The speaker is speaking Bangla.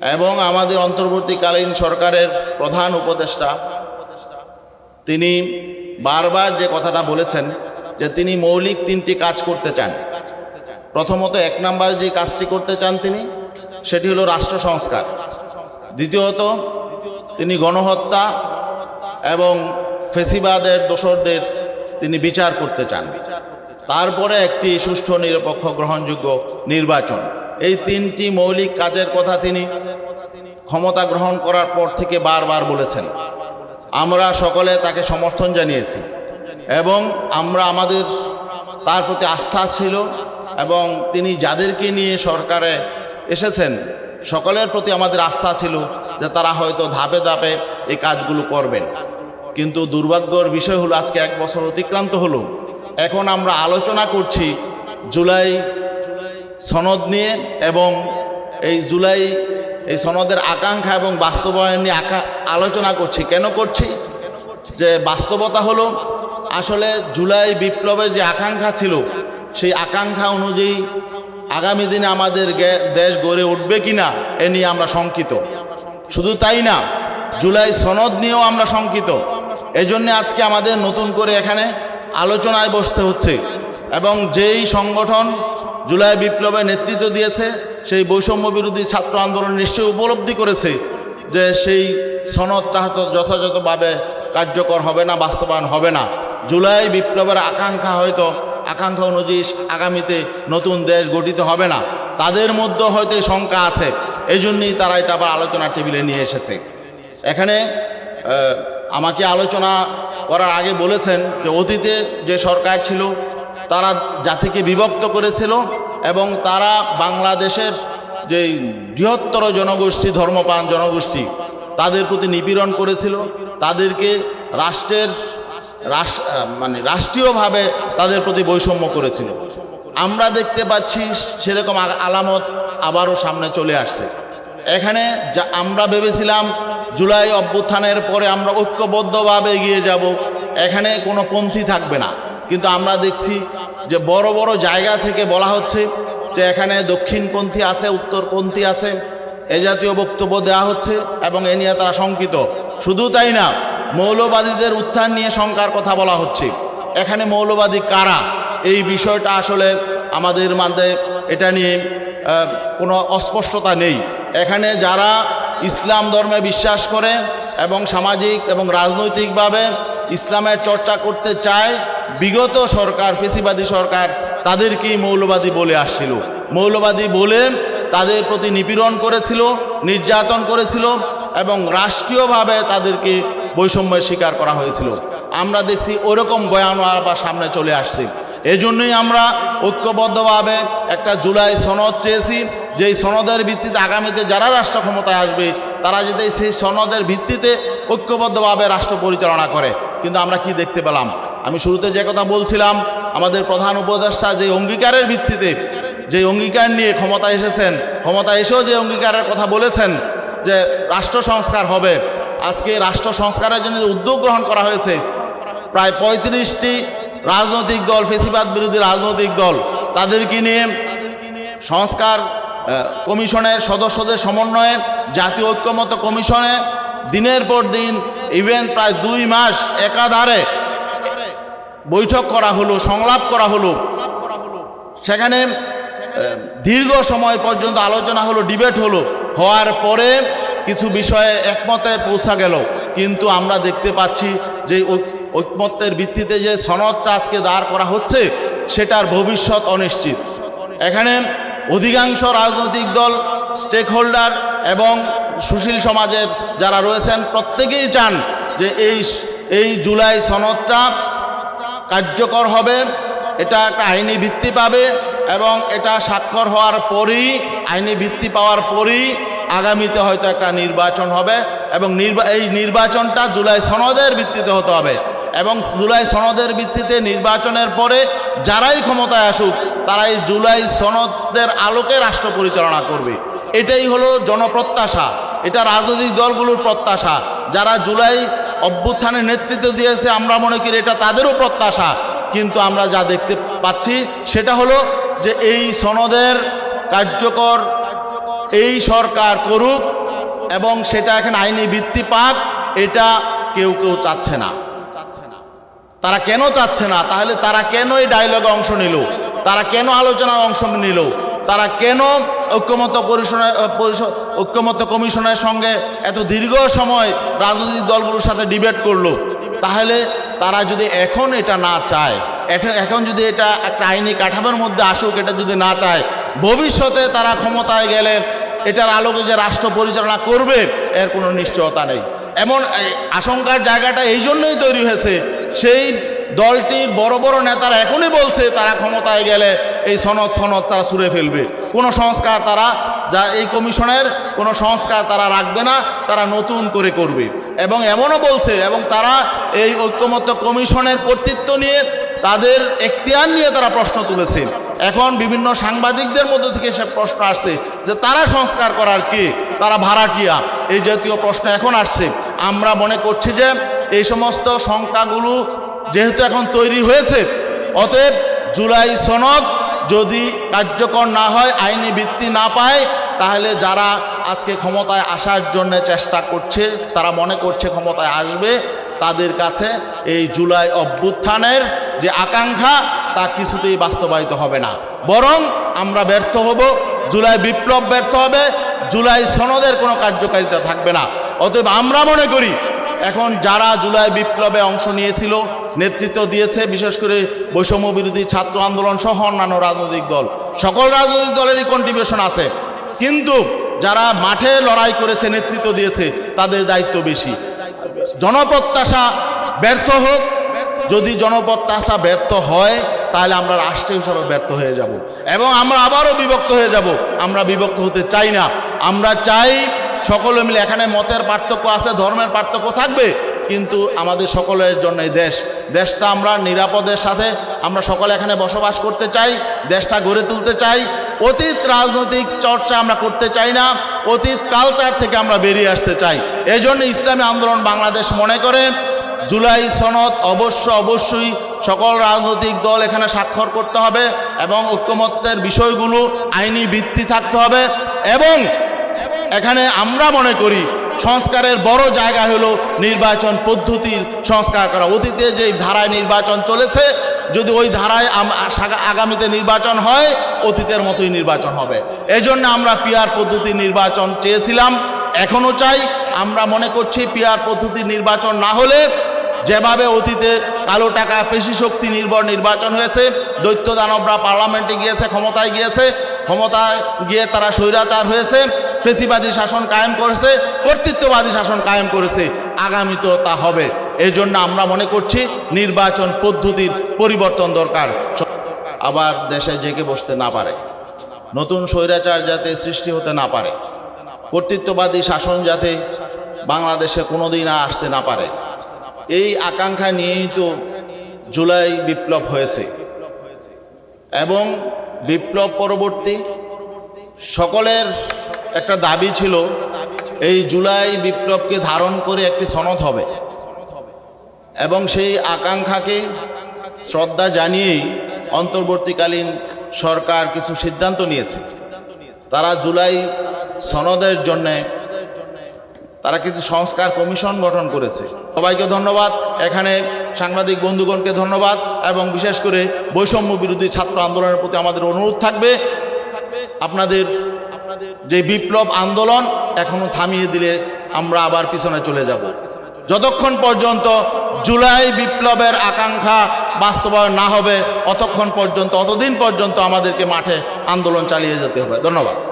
এবং আমাদের অন্তর্বর্তীকালীন সরকারের প্রধান উপদেষ্টা, তিনি বারবার যে কথাটা বলেছেন যে তিনি মৌলিক তিনটি কাজ করতে চান। প্রথমত এক নাম্বার যে কাজটি করতে চান তিনি, সেটি হলো রাষ্ট্র সংস্কার। দ্বিতীয়ত, তিনি গণহত্যা এবং ফেসিবাদের দোসরদের তিনি বিচার করতে চান। তারপরে একটি সুষ্ঠু নিরপেক্ষ গ্রহণযোগ্য নির্বাচন। এই তিনটি মৌলিক কাজের কথা তিনি ক্ষমতা গ্রহণ করার পর থেকে বারবার বলেছেন। আমরা সকলে তাকে সমর্থন জানিয়েছি এবং আমরা আমাদের তার প্রতি আস্থা ছিল এবং তিনি যাদেরকে নিয়ে সরকারে এসেছেন, সকলের প্রতি আমাদের আস্থা ছিল যে তারা হয়তো ধাপে ধাপে এই কাজগুলো করবেন। কিন্তু দুর্ভাগ্যর বিষয় হলো, আজকে এক বছর অতিক্রান্ত হলো। এখন আমরা আলোচনা করছি জুলাই সনদ নিয়ে এবং এই জুলাই, এই সনদের আকাঙ্ক্ষা এবং বাস্তবায়ন নিয়ে আকা, আলোচনা করছি। কেন করছি? যে বাস্তবতা হলো, আসলে জুলাই বিপ্লবের যে আকাঙ্ক্ষা ছিল, সেই আকাঙ্ক্ষা অনুযায়ী আগামী দিনে আমাদের দেশ গড়ে উঠবে কিনা, এ নিয়ে আমরা শঙ্কিত। শুধু তাই না, জুলাই সনদ নিয়েও আমরা শঙ্কিত। এজন্য আজকে আমাদের নতুন করে এখানে আলোচনায় বসতে হচ্ছে। এবং যেই সংগঠন জুলাই বিপ্লবে নেতৃত্ব দিয়েছে, সেই বৈষম্য বিরোধী ছাত্র আন্দোলন নিশ্চয়ই উপলব্ধি করেছে যে সেই সনদটা হয়তো যথাযথভাবে কার্যকর হবে না, বাস্তবায়ন হবে না। জুলাই বিপ্লবের আকাঙ্ক্ষা হয়তো, আকাঙ্ক্ষা অনুযায়ী আগামীতে নতুন দেশ গঠিত হবে না। তাদের মধ্যে হয়তো এই শঙ্কা আছে এই জন্যই তারা এটা আবার আলোচনা টেবিলে নিয়ে এসেছে। এখানে আমাকে আলোচনা করার আগে বলেছেন যে অতীতে যে সরকার ছিল তারা জাতিকে বিভক্ত করেছিল এবং তারা বাংলাদেশের যে বৃহত্তর জনগোষ্ঠী ধর্মপান জনগোষ্ঠী, তাদের প্রতি নিপীড়ন করেছিল। তাদেরকে রাষ্ট্রের মানে রাষ্ট্রীয়ভাবে তাদের প্রতি বৈষম্য করেছিল। আমরা দেখতে পাচ্ছি সেরকম আলামত আবারও সামনে চলে আসছে। এখানে যা আমরা ভেবেছিলাম জুলাই অভ্যুত্থানের পরে আমরা ঐক্যবদ্ধভাবে এগিয়ে যাব, এখানে কোনো পন্থী থাকবে না। কিন্তু আমরা দেখছি যে বড় বড় জায়গা থেকে বলা হচ্ছে যে এখানে দক্ষিণপন্থী আছে, উত্তরপন্থী আছে। এ জাতীয় বক্তব্য দেওয়া হচ্ছে এবং এ নিয়ে তারা শঙ্কিত। শুধু তাই না, মৌলবাদীদের উত্থান নিয়ে শঙ্কার কথা বলা হচ্ছে। এখানে মৌলবাদী কারা? এই বিষয়টা আসলে আমাদের মধ্যে এটা নিয়ে কোনো অস্পষ্টতা নেই। এখানে যারা ইসলাম ধর্মে বিশ্বাস করে এবং সামাজিক এবং রাজনৈতিকভাবে ইসলামের চর্চা করতে চায় বিগত সরকার, ফেসিবাদী সরকার তাদেরকেই মৌলবাদী বলে আসছিল। মৌলবাদী বলে তাদের প্রতি নিপীড়ন করেছিল, নির্যাতন করেছিল এবং রাষ্ট্রীয়ভাবে তাদেরকে বৈষম্যের শিকার করা হয়েছিল। আমরা দেখছি ওরকম বয়ান আবার সামনে চলে আসছে। এজন্যই আমরা ঐক্যবদ্ধভাবে একটা জুলাই সনদ চেয়েছি। যেই সনদের ভিত্তিতে আগামীতে যারা রাষ্ট্র ক্ষমতায় আসবে, তারা যদি সেই সনদের ভিত্তিতে ঐক্যবদ্ধভাবে রাষ্ট্র পরিচালনা করে। কিন্তু আমরা কি দেখতে পেলাম? আমি শুরুতে যে কথা বলছিলাম, আমাদের প্রধান উপদেষ্টা যে অঙ্গীকারের ভিত্তিতে যে অঙ্গীকার নিয়ে ক্ষমতা এসেছেন, ক্ষমতা এসেও যে অঙ্গীকারের কথা বলেছেন যে রাষ্ট্র সংস্কার হবে, আজকে রাষ্ট্র সংস্কারের জন্য যে উদ্যোগ গ্রহণ করা হয়েছে, প্রায় পঁয়ত্রিশটি রাজনৈতিক দল, ফেসিবাদ বিরোধী রাজনৈতিক দল, তাদেরকে নিয়ে সংস্কার কমিশনের সদস্যদের সমন্বয়ে, জাতীয় ঐক্যমত কমিশনে দিনের পর দিন ইভেন প্রায় দুই মাস একাধারে বৈঠক করা হলো, সংলাপ করা হলো। সেখানে দীর্ঘ সময় পর্যন্ত আলোচনা হলো, ডিবেট হলো। হওয়ার পরে কিছু বিষয়ে একমতে পৌঁছা গেল। কিন্তু আমরা দেখতে পাচ্ছি যে ঐক- ঐকমত্যের ভিত্তিতে যে সনদটা আজকে দাঁড় করা হচ্ছে, সেটার ভবিষ্যৎ অনিশ্চিত। এখানে অধিকাংশ রাজনৈতিক দল স্টেক হোল্ডার এবং সুশীল সমাজের যারা রয়েছেন, প্রত্যেকেই চান যে এই এই জুলাই সনদটা কার্যকর হবে, এটা একটা আইনি ভিত্তি পাবে এবং এটা স্বাক্ষর হওয়ার পরই, আইনি ভিত্তি পাওয়ার পরই আগামীতে হয়তো একটা নির্বাচন হবে এবং নির্বা, এই নির্বাচনটা জুলাই সনদের ভিত্তিতে হতে হবে এবং জুলাই সনদের ভিত্তিতে নির্বাচনের পরে যারাই ক্ষমতায় আসুক, তারাই জুলাই সনদের আলোকে রাষ্ট্র পরিচালনা করবে। এটাই হলো জনপ্রত্যাশা, এটা রাজনৈতিক দলগুলোর প্রত্যাশা। যারা জুলাই অভ্যুত্থানের নেতৃত্ব দিয়েছে, আমরা মনে করি এটা তাদেরও প্রত্যাশা। কিন্তু আমরা যা দেখতে পাচ্ছি, সেটা হলো যে এই সনদের কার্যকর এই সরকার করুক এবং সেটা এখন আইনি ভিত্তি পাক, এটা কেউ কেউ চাচ্ছে না। তারা কেন চাচ্ছে না? তাহলে তারা কেন এই ডায়লগে অংশ নিল? তারা কেন আলোচনায় অংশ নিল? তারা কেন ঐক্যমত পরিষদের পরিষদ ঐক্যমত কমিশনের সঙ্গে এত দীর্ঘ সময় রাজনৈতিক দলগুলোর সাথে ডিবেট করল, তাহলে তারা যদি এখন এটা না চায় এখন যদি এটা একটা আইনি কাঠামোর মধ্যে আসুক, এটা যদি না চায়, ভবিষ্যতে তারা ক্ষমতায় গেলে এটার আলোকে যে রাষ্ট্র পরিচালনা করবে, এর কোনো নিশ্চয়তা নেই। এমন আশঙ্কার জায়গাটা এই জন্যই তৈরি হয়েছে, সেই দলটির বড় বড় নেতারা এখনই বলছে, তারা ক্ষমতায় গেলে এই সনদ ফনদ তারা ছুঁড়ে ফেলবে। কোনো সংস্কার তারা যা এই কমিশনের, কোনো সংস্কার তারা রাখবে না, তারা নতুন করে করবে। এবং এমনও বলছে, এবং তারা এই ঐক্যমত্য কমিশনের কর্তৃত্ব নিয়ে তাদের এখতিয়ার নিয়ে তারা প্রশ্ন তুলেছে। এখন বিভিন্ন সাংবাদিকদের মধ্য থেকে সে প্রশ্ন আসছে যে তারা সংস্কার করার কি? তারা ভাড়াটিয়া। এই জাতীয় প্রশ্ন এখন আসছে। আমরা মনে করছি যে এই সমস্ত সংখ্যাগুলো যেহেতু এখন তৈরি হয়েছে, অতএব জুলাই সনদ যদি কার্যকর না হয়, আইনি ভিত্তি না পায়, তাহলে যারা আজকে ক্ষমতায় আসার জন্য চেষ্টা করছে, তারা মনে করছে ক্ষমতায় আসবে, তাদের কাছে এই জুলাই অভ্যুত্থানের যে আকাঙ্ক্ষা, তা কিছুতেই বাস্তবায়িত হবে না। বরং আমরা ব্যর্থ হব, জুলাই বিপ্লব ব্যর্থ হবে, জুলাই সনদের কোনো কার্যকারিতা থাকবে না। অতএব আমরা মনে করি এখন যারা জুলাই বিপ্লবে অংশ নিয়েছিল, নেতৃত্ব দিয়েছে, বিশেষ করে বৈষম্য বিরোধী ছাত্র আন্দোলন সহ অন্যান্য রাজনৈতিক দল। সকল রাজনৈতিক দলেরই কন্ট্রিবিউশন আছে। কিন্তু যারা মাঠে লড়াই করেছে, নেতৃত্ব দিয়েছে, তাদের দায়িত্ব বেশি। জনপ্রত্যাশা ব্যর্থ হোক, যদি জনপ্রত্যাশা ব্যর্থ হয়, তাহলে আমরা রাষ্ট্র হিসাবে ব্যর্থ হয়ে যাব। এবং আমরা আবারও বিভক্ত হয়ে যাব। আমরা বিভক্ত হতে চাই না। আমরা চাই সকলে মিলে এখানে মতের পার্থক্য আছে, ধর্মের পার্থক্য থাকবে, কিন্তু আমাদের সকলের জন্য এই দেশ। দেশটা আমরা নিরাপদের সাথে আমরা সকলে এখানে বসবাস করতে চাই, দেশটা গড়ে তুলতে চাই। অতীত রাজনৈতিক চর্চা আমরা করতে চাই না, অতীত কালচার থেকে আমরা বেরিয়ে আসতে চাই। এই জন্য ইসলামী আন্দোলন বাংলাদেশ মনে করে, জুলাই সনদ অবশ্য অবশ্যই সকল রাজনৈতিক দল এখানে স্বাক্ষর করতে হবে এবং ঐক্যমত্যের বিষয়গুলো আইনি ভিত্তি থাকতে হবে এবং এখানে আমরা মনে করি সংস্কারের বড় জায়গা হলো নির্বাচন পদ্ধতির সংস্কার করা। অতীতে যে ধারায় নির্বাচন চলেছে, যদি ওই ধারায় আগামীতে নির্বাচন হয়, অতীতের মতোই নির্বাচন হবে। এই জন্য আমরা পিয়ার পদ্ধতির নির্বাচন চেয়েছিলাম এখনও চাই। আমরা মনে করছি পিয়ার পদ্ধতির নির্বাচন না হলে যেভাবে অতীতে কালো টাকা পেশি শক্তি নির্ভর নির্বাচন হয়েছে, দৈত্য দানবরা পার্লামেন্টে গিয়েছে, ক্ষমতায় গিয়েছে, ক্ষমতায় গিয়ে তারা স্বৈরাচার হয়েছে ফেসিবাদী শাসন কায়েম করেছে, কর্তৃত্ববাদী শাসন কায়েম করেছে। আগামীতেও তা হবে। এই জন্য আমরা মনে করছি নির্বাচন পদ্ধতির পরিবর্তন দরকার। আবার দেশে জেগে বসতে না পারে। নতুন স্বৈরাচার যাতে সৃষ্টি হতে না পারে। কর্তৃত্ববাদী শাসন যাতে বাংলাদেশে কোনোদিন আর আসতে না পারে। এই আকাঙ্ক্ষা নিয়েই তো জুলাই বিপ্লব হয়েছে। এবং বিপ্লব পরবর্তী সকলের একটা দাবি ছিল, এই জুলাই বিপ্লবকে ধারণ করে একটি সনদ হবে। এবং সেই আকাঙ্ক্ষাকে শ্রদ্ধা জানিয়েই অন্তর্বর্তীকালীন সরকার কিছু সিদ্ধান্ত নিয়েছে। তারা জুলাই সনদের জন্যে তারা কিছু সংস্কার কমিশন গঠন করেছে। সবাইকে ধন্যবাদ। এখানে সাংবাদিক বন্ধুগণকে ধন্যবাদ এবং বিশেষ করে বৈষম্য বিরোধী ছাত্র আন্দোলনের প্রতি আমাদের অনুরোধ থাকবে। আপনাদের যে বিপ্লব আন্দোলন এখনও থামিয়ে দিলে আমরা আবার পিছনে চলে যাব। যতক্ষণ পর্যন্ত জুলাই বিপ্লবের আকাঙ্ক্ষা বাস্তবায়ন না হবে, অতক্ষণ পর্যন্ত, অতদিন পর্যন্ত আমাদেরকে মাঠে আন্দোলন চালিয়ে যেতে হবে। ধন্যবাদ।